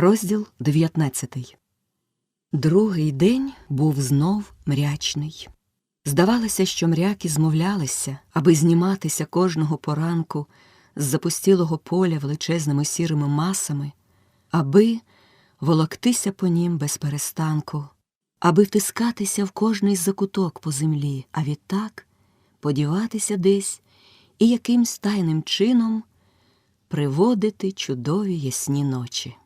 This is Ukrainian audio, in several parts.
Розділ 19 Другий день був знов мрячний. Здавалося, що мряки змовлялися, аби зніматися кожного поранку з запустілого поля величезними сірими масами, аби волоктися по нім без перестанку, аби втискатися в кожний закуток по землі, а відтак подіватися десь і якимсь тайним чином приводити чудові ясні ночі.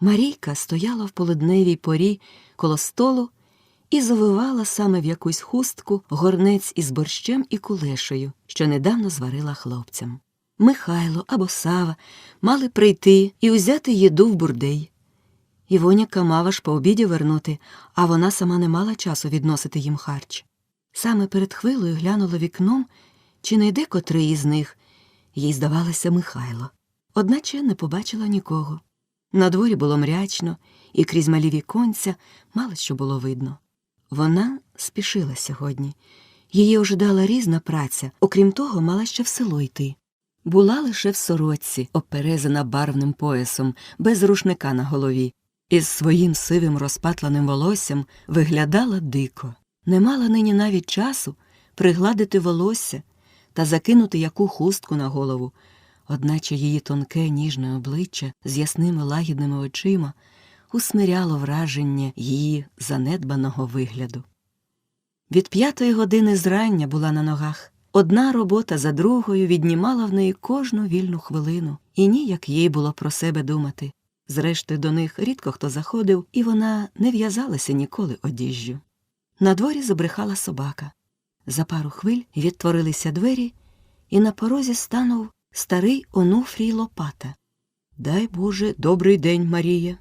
Марійка стояла в полудневій порі коло столу і завивала саме в якусь хустку горнець із борщем і кулешею, що недавно зварила хлопцям. Михайло або Сава мали прийти і узяти їду в бурдей. Івоніка мала ж по обіді вернути, а вона сама не мала часу відносити їм харч. Саме перед хвилою глянула вікном, чи не йде котрий із них, їй здавалося Михайло. Одначе не побачила нікого. На дворі було мрячно, і крізь малі віконця мало що було видно. Вона спішила сьогодні. Її ожидала різна праця, окрім того, мала ще в село йти. Була лише в сорочці, оперезана барвним поясом, без рушника на голові, із своїм сивим розпатленим волоссям виглядала дико. Не мала нині навіть часу пригладити волосся та закинути яку хустку на голову, одначе її тонке ніжне обличчя з ясними лагідними очима усмиряло враження її занедбаного вигляду. Від п'ятої години зрання була на ногах. Одна робота за другою віднімала в неї кожну вільну хвилину, і ніяк їй було про себе думати. Зрештою, до них рідко хто заходив, і вона не в'язалася ніколи одіжжю. На дворі забрехала собака. За пару хвиль відтворилися двері, і на порозі станув старий Онуфрій Лопата. Дай Боже, добрий день, Марія.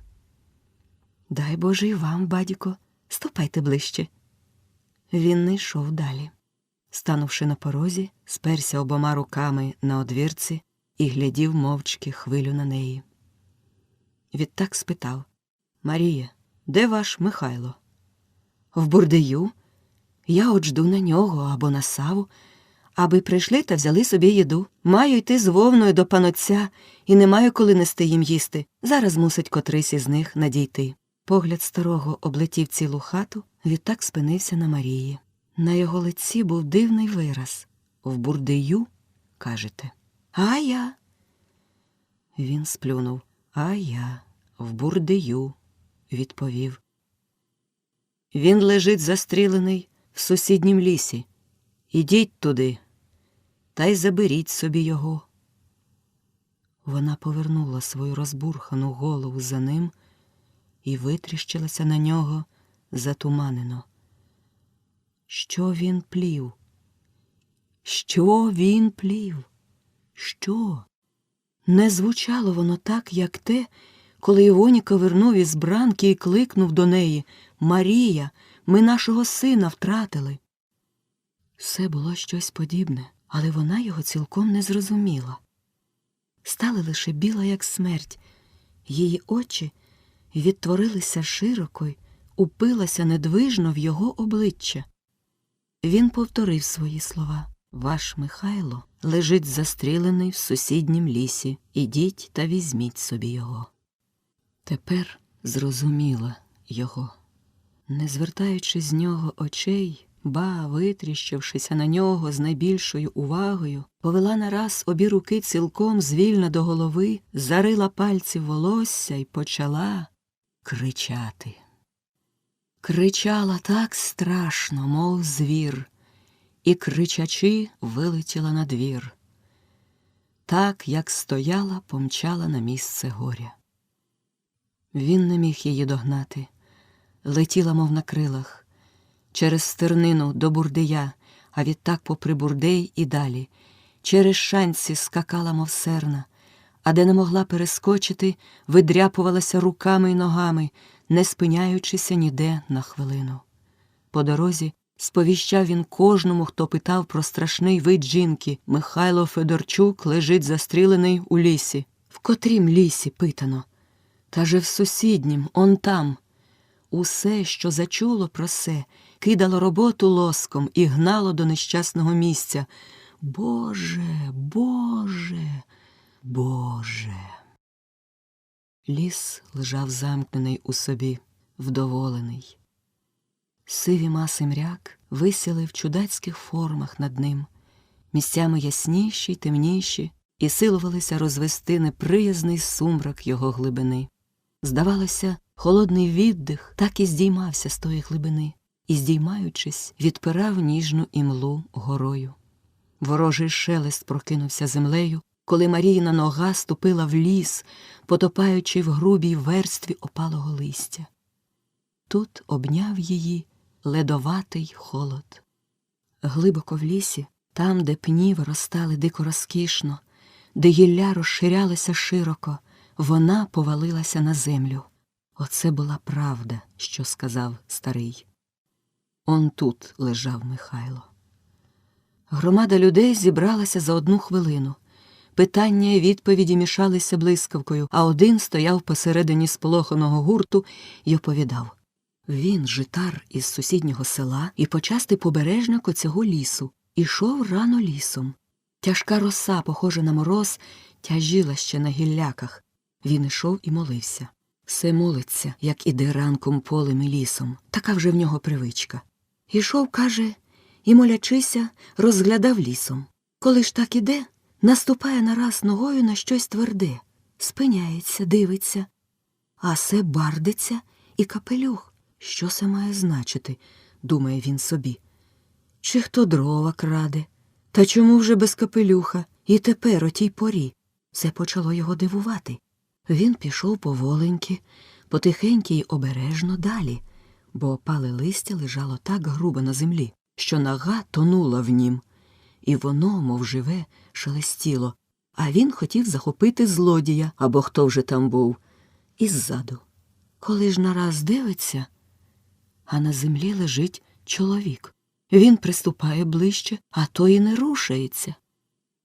Дай Боже і вам, бадіко, ступайте ближче. Він не йшов далі. Станувши на порозі, сперся обома руками на одвірці і глядів мовчки хвилю на неї. Відтак спитав Марія, де ваш Михайло? В бурдею. Я от жду на нього або на саву, аби прийшли та взяли собі їду. Маю йти з вовною до панотця і не маю коли нести їм їсти. Зараз мусить котрийсь із них надійти. Погляд старого облетів цілу хату, відтак спинився на Марії. На його лиці був дивний вираз. В бурдею, кажете. А я. Він сплюнув. А я в бурдею, відповів. Він лежить застрілений в сусіднім лісі. Ідіть туди, та й заберіть собі його. Вона повернула свою розбурхану голову за ним і витріщилася на нього затуманено. Що він плів? Що він плів? Що? Не звучало воно так, як те, коли Івоніка вернув із бранки і кликнув до неї Марія, ми нашого сина втратили. Все було щось подібне, але вона його цілком не зрозуміла. Стала лише біла, як смерть, її очі відтворилися широко й упилася недвижно в його обличчя. Він повторив свої слова Ваш Михайло лежить застрілений в сусіднім лісі. Ідіть та візьміть собі його. Тепер зрозуміла його. Не звертаючи з нього очей, ба, витріщившися на нього з найбільшою увагою, повела нараз обі руки цілком звільно до голови, зарила пальці волосся і почала кричати. Кричала так страшно, мов звір, і, кричачи, вилетіла на двір. Так, як стояла, помчала на місце горя. Він не міг її догнати, летіла, мов на крилах, через стернину до бурдея, а відтак попри бурдей і далі, через шанці скакала, мов серна, а де не могла перескочити, видряпувалася руками й ногами, не спиняючися ніде на хвилину. По дорозі сповіщав він кожному, хто питав про страшний вид жінки. Михайло Федорчук лежить застрілений у лісі. В котрім лісі питано? Та же в сусіднім, он там. Усе, що зачуло про се, кидало роботу лоском і гнало до нещасного місця. Боже, Боже, Боже. Ліс лежав замкнений у собі, вдоволений. Сиві маси мряк висіли в чудацьких формах над ним, місцями ясніші й темніші, і силувалися розвести неприязний сумрак його глибини. Здавалося, холодний віддих так і здіймався з тої глибини, і, здіймаючись, відпирав ніжну імлу горою. Ворожий шелест прокинувся землею, коли Маріїна нога ступила в ліс, потопаючи в грубій верстві опалого листя. Тут обняв її ледоватий холод. Глибоко в лісі, там, де пні виростали дико розкішно, де гілля розширялося широко, вона повалилася на землю. Оце була правда, що сказав старий. Он тут лежав Михайло. Громада людей зібралася за одну хвилину. Питання і відповіді мішалися блискавкою, а один стояв посередині сполоханого гурту і оповідав. Він, житар із сусіднього села і почасти побережник оцього лісу, ішов рано лісом. Тяжка роса, похожа на мороз, тяжіла ще на гілляках. Він ішов і молився. Все молиться, як іде ранком полем і лісом, така вже в нього привичка. Ішов, каже, і, молячися, розглядав лісом. Коли ж так іде, наступає нараз ногою на щось тверде, спиняється, дивиться, а се бардиться і капелюх. Що це має значити, думає він собі. Чи хто дрова краде? Та чому вже без капелюха? І тепер о тій порі. Це почало його дивувати. Він пішов поволеньки, потихеньки й обережно далі, бо опале листя лежало так грубо на землі, що нога тонула в нім, і воно, мов живе, шелестіло, а він хотів захопити злодія або хто вже там був, іззаду. Коли ж нараз дивиться, а на землі лежить чоловік. Він приступає ближче, а то і не рушається.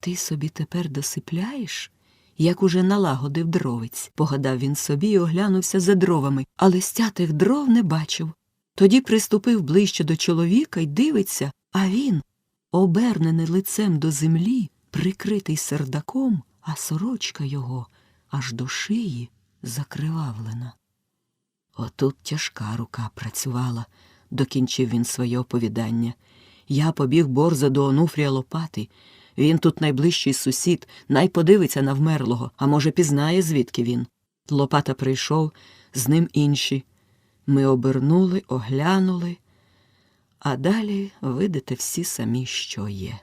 Ти собі тепер досипляєш, як уже налагодив дровець, погадав він собі і оглянувся за дровами, але стятих дров не бачив. Тоді приступив ближче до чоловіка й дивиться, а він, обернений лицем до землі, прикритий сердаком, а сорочка його аж до шиї закривавлена. Отут тяжка рука працювала, докінчив він своє оповідання. Я побіг борза до Онуфрія Лопати. Він тут найближчий сусід, най подивиться на вмерлого, а може, пізнає, звідки він. Лопата прийшов, з ним інші. Ми обернули, оглянули, а далі видите всі самі, що є.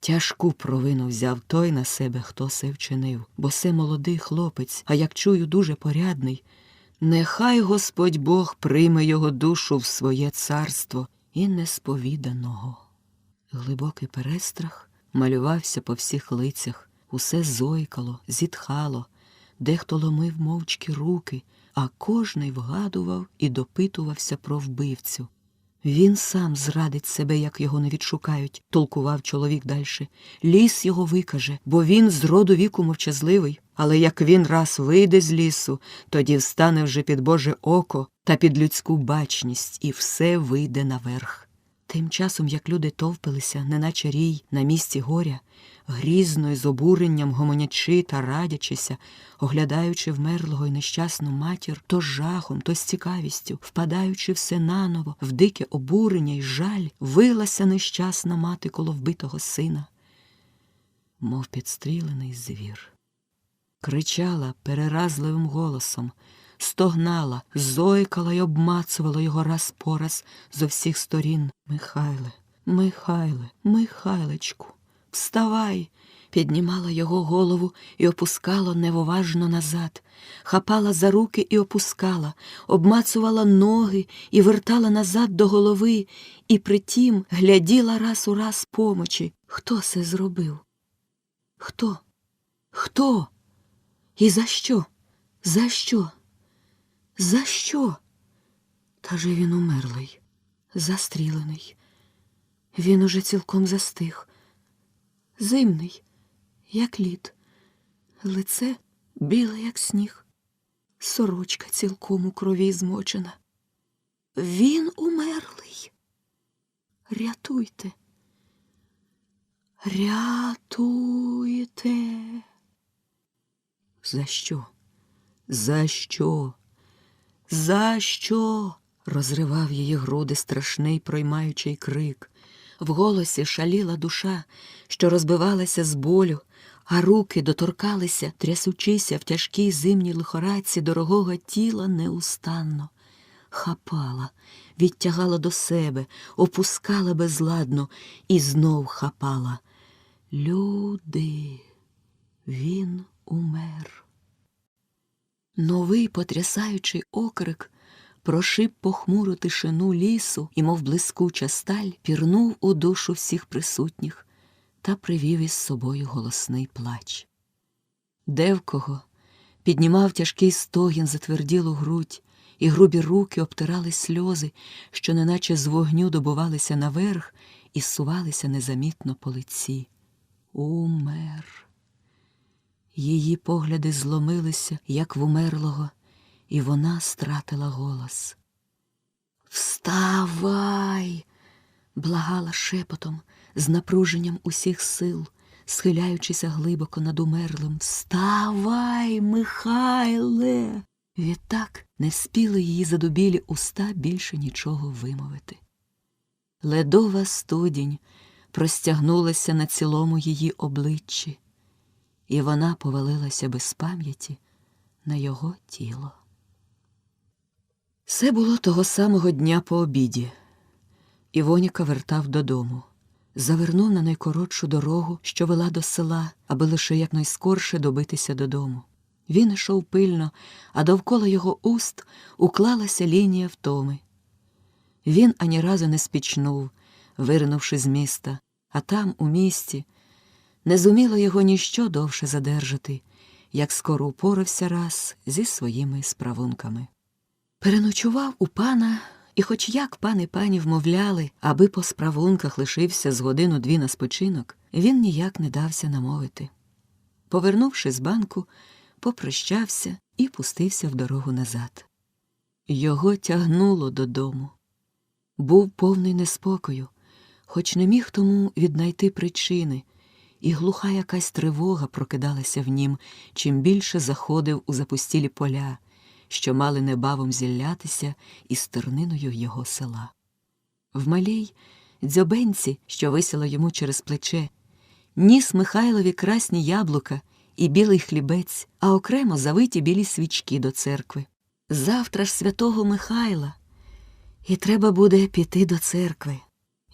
Тяжку провину взяв той на себе, хто се вчинив, бо се молодий хлопець, а як чую, дуже порядний. Нехай Господь Бог прийме його душу в своє царство і несповіданого. Глибокий перестрах малювався по всіх лицях, усе зойкало, зітхало, дехто ломив мовчки руки, а кожний вгадував і допитувався про вбивцю. Він сам зрадить себе, як його не відшукають, толкував чоловік дальше. Ліс його викаже, бо він з роду віку мовчазливий. Але як він раз вийде з лісу, тоді встане вже під Боже око та під людську бачність, і все вийде наверх. Тим часом, як люди товпилися, неначе рій на місці горя, грізно й з обуренням гомонячи та радячися, оглядаючи вмерлого й нещасну матір, то з жахом, то з цікавістю, впадаючи все наново, в дике обурення й жаль, вилася нещасна мати коло вбитого сина, мов підстрілений звір. Кричала переразливим голосом, стогнала, зойкала й обмацувала його раз по раз зо всіх сторін. Михайле, Михайле, Михайлечку, вставай. Піднімала його голову і опускала невоважно назад, хапала за руки і опускала, обмацувала ноги і вертала назад до голови, і притім гляділа раз у раз помочі. Хто це зробив? Хто? Хто? І за що? За що? За що? Та же він умерлий, застрілений. Він уже цілком застиг, зимний, як лід, лице біле, як сніг, сорочка цілком у крові змочена. Він умерлий. Рятуйте. Рятуйте. За що? За що? За що? розривав її груди страшний проймаючий крик. В голосі шаліла душа, що розбивалася з болю, а руки доторкалися, трясучися в тяжкій зимній лихорадці дорогого тіла неустанно. Хапала, відтягала до себе, опускала безладно і знов хапала. Люди, він умер. Новий потрясаючий окрик прошиб похмуру тишину лісу і, мов блискуча сталь, пірнув у душу всіх присутніх та привів із собою голосний плач. Де в кого піднімав тяжкий стогін затверділу грудь, і грубі руки обтирали сльози, що неначе з вогню добувалися наверх і сувалися незамітно по лиці. Умер. Її погляди зломилися, як в умерлого, і вона стратила голос. Вставай! благала шепотом, з напруженням усіх сил, схиляючися глибоко над умерлим. Вставай, Михайле! Відтак не спіли її задубілі уста більше нічого вимовити. Ледова студінь простягнулася на цілому її обличчі, і вона повалилася без пам'яті на його тіло. Це було того самого дня по обіді. Івоніка вертав додому. Завернув на найкоротшу дорогу, що вела до села, аби лише якнайскорше добитися додому. Він йшов пильно, а довкола його уст уклалася лінія втоми. Він ані разу не спічнув, виринувши з міста, а там, у місті, не зуміло його ніщо довше задержати, як скоро упорався раз зі своїми справунками. Переночував у пана, і, хоч як пан і пані вмовляли, аби по справунках лишився з годину дві на спочинок, він ніяк не дався намовити. Повернувши з банку, попрощався і пустився в дорогу назад. Його тягнуло додому. Був повний неспокою, хоч не міг тому віднайти причини, і глуха якась тривога прокидалася в нім, чим більше заходив у запустілі поля, що мали небавом зіллятися із терниною його села. В малій дзьобенці, що висіла йому через плече, ніс Михайлові красні яблука і білий хлібець, а окремо завиті білі свічки до церкви. Завтра ж святого Михайла, і треба буде піти до церкви.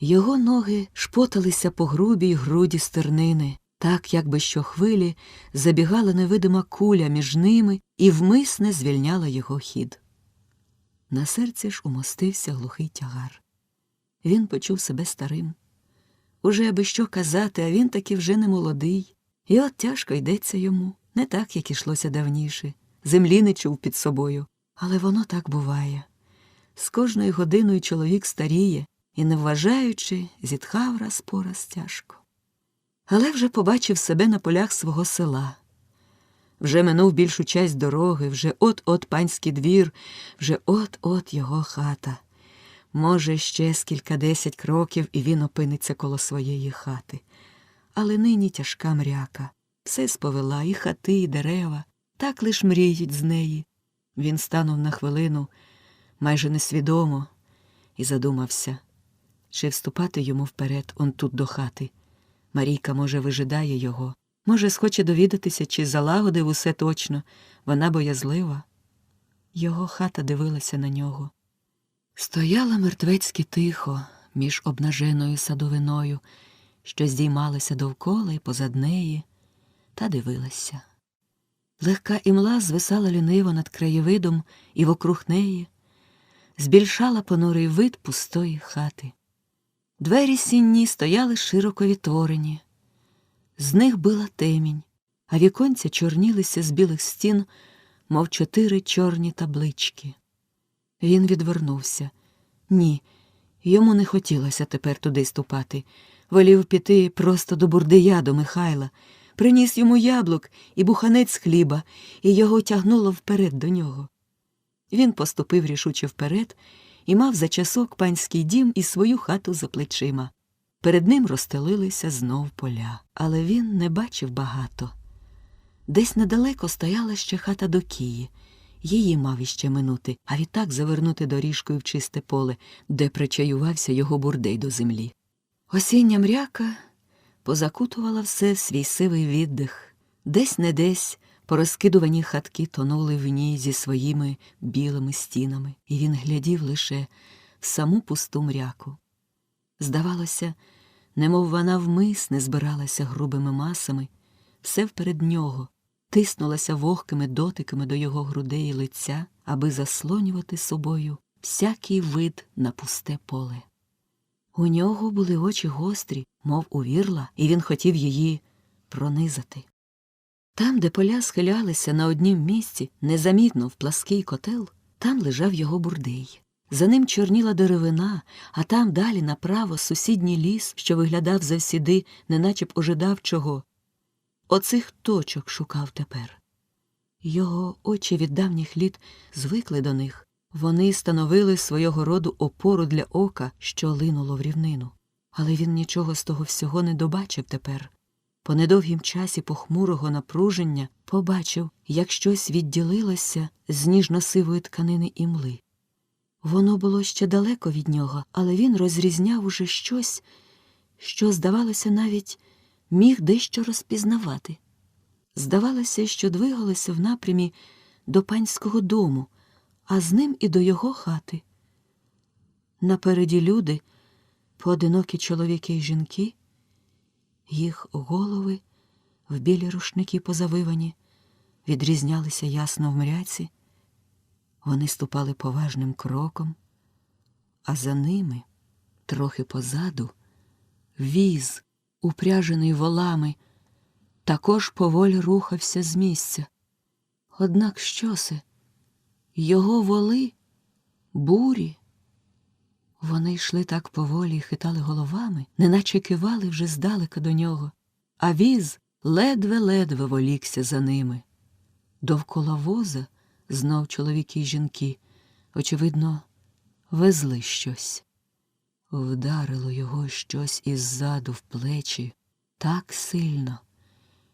Його ноги шпоталися по грубій груді стернини, так, якби щохвилі забігала невидима куля між ними і вмисне звільняла його хід. На серці ж умостився глухий тягар. Він почув себе старим. Уже аби що казати, а він таки вже не молодий. І от тяжко йдеться йому, не так, як ішлося давніше. Землі не чув під собою. Але воно так буває. З кожною годиною чоловік старіє і, не вважаючи, зітхав раз по раз тяжко. Але вже побачив себе на полях свого села. Вже минув більшу часть дороги, вже от-от панський двір, вже от-от його хата. Може, ще з кількадесять кроків, і він опиниться коло своєї хати. Але нині тяжка мряка. Все сповела, і хати, і дерева, так лиш мріють з неї. Він станув на хвилину майже несвідомо і задумався, чи вступати йому вперед он тут до хати. Марійка, може, вижидає його, може, схоче довідатися, чи залагодив усе точно, вона боязлива. Його хата дивилася на нього. Стояла мертвецьки тихо між обнаженою садовиною, що здіймалася довкола і позад неї, та дивилася. Легка імла звисала ліниво над краєвидом і вокруг неї, збільшала понурий вид пустої хати. Двері сінні стояли широко відтворені. З них била темінь, а віконця чорнілися з білих стін, мов чотири чорні таблички. Він відвернувся. Ні, йому не хотілося тепер туди ступати. Волів піти просто до бурдия до Михайла, приніс йому яблук і буханець хліба, і його тягнуло вперед до нього. Він поступив рішуче вперед і мав за часок панський дім і свою хату за плечима. Перед ним розстелилися знов поля, але він не бачив багато. Десь недалеко стояла ще хата до Кії. Її мав іще минути, а відтак завернути доріжкою в чисте поле, де причаювався його бурдей до землі. Осіння мряка позакутувала все в свій сивий віддих. Десь не десь порозкидувані хатки тонули в ній зі своїми білими стінами, і він глядів лише в саму пусту мряку. Здавалося, немов вона вмисне збиралася грубими масами, все вперед нього, тиснулася вогкими дотиками до його грудей і лиця, аби заслонювати собою всякий вид на пусте поле. У нього були очі гострі, мов у вірла, і він хотів її пронизати. Там, де поля схилялися на однім місці, незамітно в плаский котел, там лежав його бурдей. За ним чорніла деревина, а там далі направо сусідній ліс, що виглядав завсіди, неначе б ожидав чого. Оцих точок шукав тепер. Його очі від давніх літ звикли до них. Вони становили свого роду опору для ока, що линуло в рівнину. Але він нічого з того всього не добачив тепер. По недовгім часі похмурого напруження побачив, як щось відділилося з ніжно-сивої тканини імли. Воно було ще далеко від нього, але він розрізняв уже щось, що, здавалося, навіть міг дещо розпізнавати. Здавалося, що двигалося в напрямі до панського дому, а з ним і до його хати. Напереді люди, поодинокі чоловіки й жінки, їх голови в білі рушники позавивані, відрізнялися ясно в мряці. Вони ступали поважним кроком, а за ними, трохи позаду, віз, упряжений волами, також поволі рухався з місця. Однак що це? Його воли бурі. Вони йшли так поволі і хитали головами, неначе кивали вже здалека до нього, а віз ледве-ледве волікся за ними. Довкола воза знов чоловіки й жінки, очевидно, везли щось. Вдарило його щось іззаду в плечі так сильно,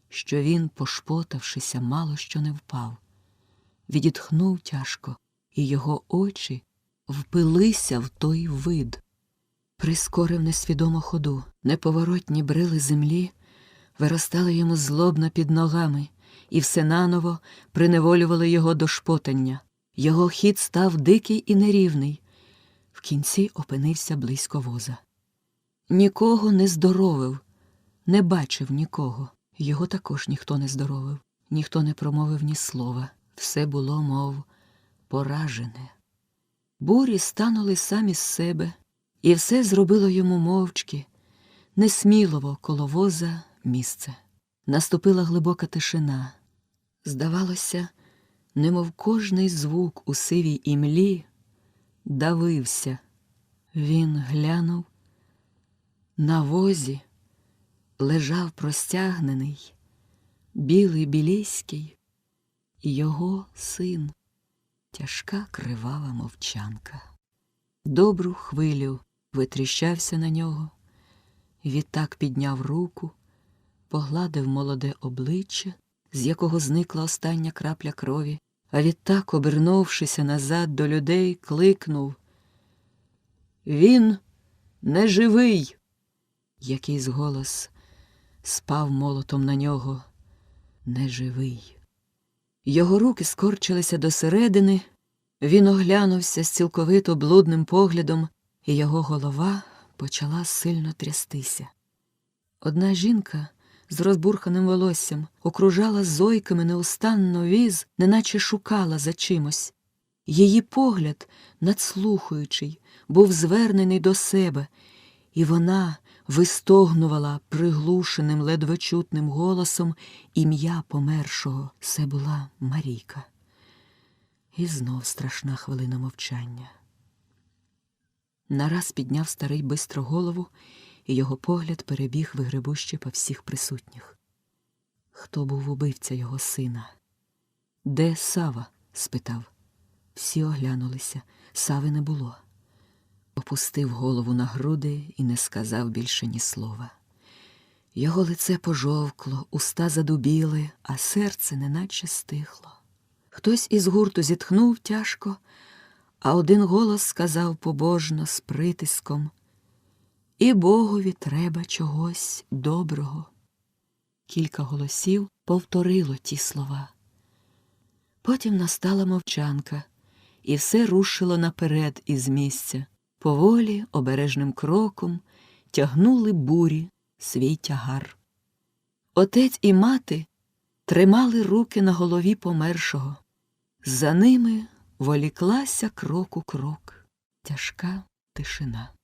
що він, пошпотавшися, мало що не впав. Відітхнув тяжко, і його очі впилися в той вид. Прискорив несвідомо ходу, неповоротні брили землі, виростали йому злобно під ногами, і все наново приневолювали його до шпотання. Його хід став дикий і нерівний. В кінці опинився близько воза. Нікого не здоровив, не бачив нікого. Його також ніхто не здоровив, ніхто не промовив ні слова. Все було, мов, поражене. Бурі станули самі з себе, і все зробило йому мовчки, несмілово коло воза місце. Наступила глибока тишина. Здавалося, немов кожний звук у сивій імлі давився. Він глянув. На возі лежав простягнений, білий білійський, його син, тяжка кривава мовчанка. Добру хвилю витріщався на нього, відтак підняв руку, погладив молоде обличчя, з якого зникла остання крапля крові, а відтак, обернувшися назад до людей, кликнув Він не живий. Якийсь голос спав молотом на нього неживий. Його руки скорчилися досередини, він оглянувся з цілковито блудним поглядом, і його голова почала сильно трястися. Одна жінка з розбурханим волоссям окружала зойками неустанно віз, неначе шукала за чимось. Її погляд, надслухаючий, був звернений до себе, і вона вистогнувала приглушеним, ледве чутним голосом ім'я помершого. Це була Марійка. І знов страшна хвилина мовчання. Нараз підняв старий бистро голову, і його погляд перебіг вигребуще по всіх присутніх. Хто був убивця його сина? Де Сава? спитав. Всі оглянулися. Сави не було. Опустив голову на груди і не сказав більше ні слова. Його лице пожовкло, уста задубіли, а серце неначе стихло. Хтось із гурту зітхнув тяжко, а один голос сказав побожно з притиском І Богові треба чогось доброго. Кілька голосів повторило ті слова. Потім настала мовчанка, і все рушило наперед із місця. Поволі, обережним кроком тягнули бурі свій тягар. Отець і мати тримали руки на голові помершого. За ними воліклася крок у крок тяжка тишина.